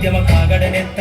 ಉದ್ಯಮ ಕಾಗಡನೆತ್ತ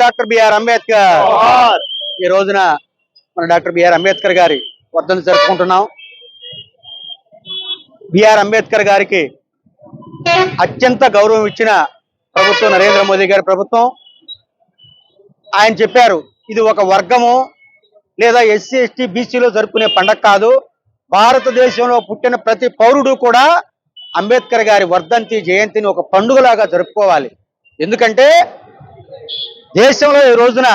doctor BR Ambedkar. ఈ రోజున మన డాక్టర్ బిఆర్ అంబేద్కర్ గారి వద్దని జరుపుకుంటున్నాం. బిఆర్ అంబేద్కర్ గారికి అత్యంత గౌరవం ఇచ్చిన ప్రభుత్వం నరేంద్ర మోదీ గారి ప్రభుత్వం. ఆయన చెప్పారు ఇది ఒక వర్గము లేదా ఎస్సీ ఎస్టీ బీసీలో జరుపుకునే పండగ కాదు. భారతదేశంలో పుట్టిన ప్రతి పౌరుడు కూడా అంబేద్కర్ గారి వర్ధంతి జయంతిని ఒక పండుగలాగా జరుపుకోవాలి. ఎందుకంటే దేశంలో ఈ రోజున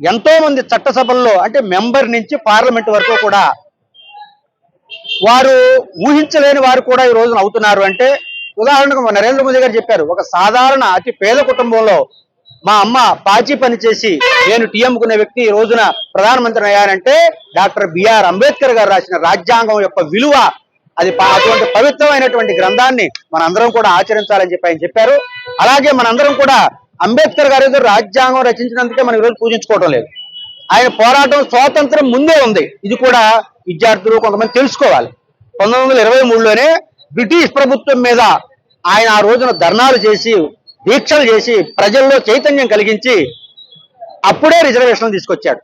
ఎంతో మంది చట్టసభల్లో అంటే మెంబర్ నుంచి పార్లమెంట్ వరకు కూడా వారు ఊహించలేని వారు కూడా ఈ రోజున అవుతున్నారు. అంటే ఉదాహరణకు నరేంద్ర మోదీ గారు చెప్పారు ఒక సాధారణ అతి పేద కుటుంబంలో మా అమ్మ పాచి పని చేసి నేను టీ వ్యక్తి ఈ రోజున ప్రధానమంత్రి అయ్యారంటే డాక్టర్ బిఆర్ అంబేద్కర్ గారు రాసిన రాజ్యాంగం యొక్క విలువ అది అటువంటి పవిత్రమైనటువంటి గ్రంథాన్ని మనందరం కూడా ఆచరించాలని చెప్పి ఆయన చెప్పారు. అలాగే మనందరం కూడా అంబేద్కర్ గారు ఏదో రాజ్యాంగం రచించినందుకే మనం ఈరోజు పూజించుకోవడం లేదు. ఆయన పోరాటం స్వాతంత్రం ముందే ఉంది. ఇది కూడా విద్యార్థులు కొంతమంది తెలుసుకోవాలి. పంతొమ్మిది వందల ఇరవై మూడులోనే బ్రిటిష్ ప్రభుత్వం మీద ఆయన ఆ రోజున ధర్నాలు చేసి దీక్షలు చేసి ప్రజల్లో చైతన్యం కలిగించి అప్పుడే రిజర్వేషన్ తీసుకొచ్చాడు.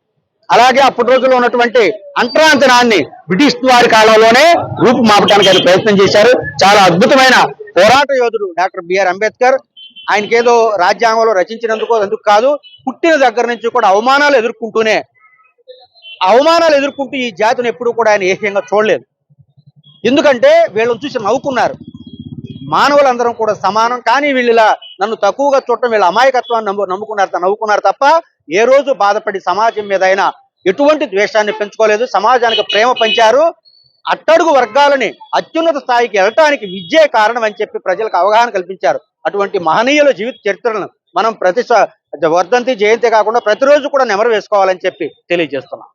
అలాగే అప్పటి రోజుల్లో ఉన్నటువంటి అంటరాంతరాన్ని బ్రిటిష్ వారి కాలంలోనే రూపుమాపడానికి ఆయన ప్రయత్నం చేశారు. చాలా అద్భుతమైన పోరాట యోధుడు డాక్టర్ బిఆర్ అంబేద్కర్. ఆయనకేదో రాజ్యాంగంలో రచించినందుకు అందుకు కాదు పుట్టిన దగ్గర నుంచి కూడా అవమానాలు ఎదుర్కొంటూనే అవమానాలు ఎదుర్కొంటూ ఈ జాతిని ఎప్పుడూ కూడా ఆయన ఏకంగా చూడలేదు. ఎందుకంటే వీళ్ళని చూసి నవ్వుకున్నారు. మానవులందరం కూడా సమానం. కానీ వీళ్ళు నన్ను తక్కువగా చూడటం వీళ్ళ అమాయకత్వాన్ని నమ్ము నమ్ముకున్నారు నవ్వుకున్నారు తప్ప ఏ రోజు బాధపడి సమాజం మీద అయినా ఎటువంటి ద్వేషాన్ని పెంచుకోలేదు. సమాజానికి ప్రేమ పంచారు. అట్టడుగు వర్గాలని అత్యున్నత స్థాయికి వెళ్ళటానికి విద్యే కారణం అని చెప్పి ప్రజలకు అవగాహన కల్పించారు. అటువంటి మహనీయుల జీవిత చరిత్రలను మనం ప్రతి వర్ధంతి జయంతి కాకుండా ప్రతిరోజు కూడా నెమరు వేసుకోవాలని చెప్పి తెలియజేస్తున్నాం.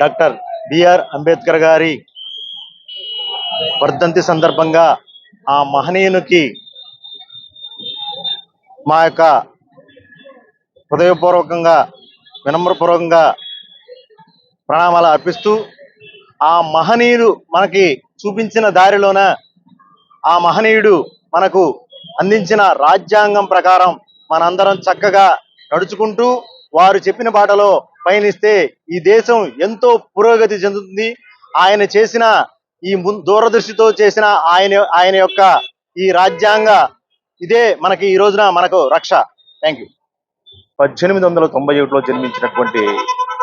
డాక్టర్ బిఆర్ అంబేద్కర్ గారి వర్ధంతి సందర్భంగా ఆ మహనీయునికి మా యొక్క హృదయపూర్వకంగా వినమ్రపూర్వకంగా ప్రణామాలు అర్పిస్తూ ఆ మహనీయుడు మనకి చూపించిన దారిలోన ఆ మహనీయుడు మనకు అందించిన రాజ్యాంగం ప్రకారం మనందరం చక్కగా నడుచుకుంటూ వారు చెప్పిన బాటలో పయనిస్తే ఈ దేశం ఎంతో పురోగతి చెందుతుంది. ఆయన చేసిన ఈ దూరదృష్టితో చేసిన ఆయన ఆయన యొక్క ఈ రాజ్యాంగ ఇదే మనకి ఈ రోజున మనకు రక్ష. థ్యాంక్ యూ పద్దెనిమిది వందల తొంభై ఒకటిలో జన్మించినటువంటి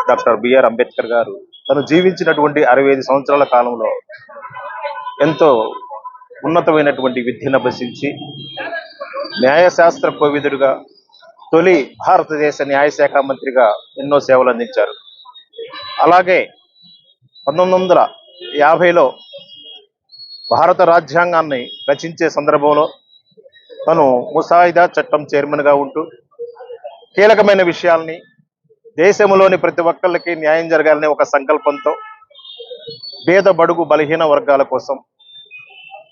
డాక్టర్ బిఆర్ అంబేద్కర్ గారు తను జీవించినటువంటి అరవై ఐదు సంవత్సరాల కాలంలో ఎంతో ఉన్నతమైనటువంటి విద్యను అభ్యసించి న్యాయశాస్త్ర కోవిదుడుగా తొలి భారతదేశ న్యాయశాఖ మంత్రిగా ఎన్నో సేవలు అందించారు. అలాగే పంతొమ్మిది వందల యాభైలో భారత రాజ్యాంగాన్ని రచించే సందర్భంలో తను ముసాయిదా చట్టం చైర్మన్గా ఉంటూ కీలకమైన విషయాల్ని దేశంలోని ప్రతి ఒక్కళ్ళకి న్యాయం జరగాలనే ఒక సంకల్పంతో పేద బడుగు బలహీన వర్గాల కోసం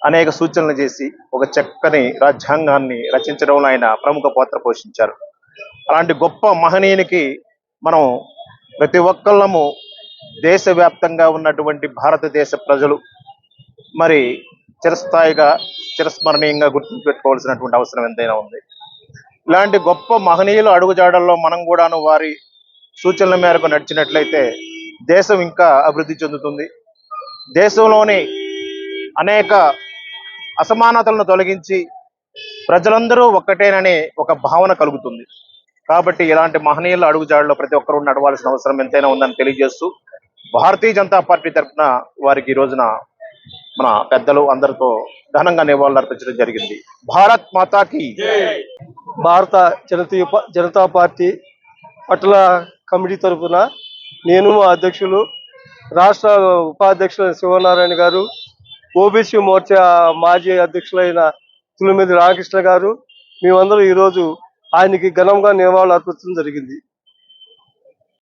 అనేక సూచనలు చేసి ఒక చక్కని రాజ్యాంగాన్ని రచించడంలో ఆయన ప్రముఖ పాత్ర పోషించారు. అలాంటి గొప్ప మహనీయునికి మనం ప్రతి ఒక్కళ్ళము దేశవ్యాప్తంగా ఉన్నటువంటి భారతదేశ ప్రజలు మరి చిరస్థాయిగా చిరస్మరణీయంగా గుర్తుపెట్టుకోవాల్సినటువంటి అవసరం ఎంతైనా ఉంది. ఇలాంటి గొప్ప మహనీయుల అడుగుజాడల్లో మనం కూడాను వారి సూచనల మేరకు నడిచినట్లయితే దేశం ఇంకా అభివృద్ధి చెందుతుంది. దేశంలోని అనేక అసమానతలను తొలగించి ప్రజలందరూ ఒక్కటేననే ఒక భావన కలుగుతుంది. కాబట్టి ఇలాంటి మహనీయుల అడుగుజాడలో ప్రతి ఒక్కరూ నడవాల్సిన అవసరం ఎంతైనా ఉందని తెలియజేస్తూ భారతీయ జనతా పార్టీ తరఫున వారికి ఈ రోజున మన పెద్దలు అందరితో ఘనంగా నివాళులు అర్పించడం జరిగింది. భారత్ మాతాకి భారత జనతీయ జనతా పార్టీ పట్ల కమిటీ తరఫున నేను మా అధ్యక్షులు రాష్ట్ర ఉపాధ్యక్షులైన శివనారాయణ గారు ఓబీసీ మోర్చా మాజీ అధ్యక్షులైన తులమిది రామకృష్ణ గారు మేమందరూ ఈరోజు ఆయనకి ఘనంగా నివాళులు అర్పించడం జరిగింది.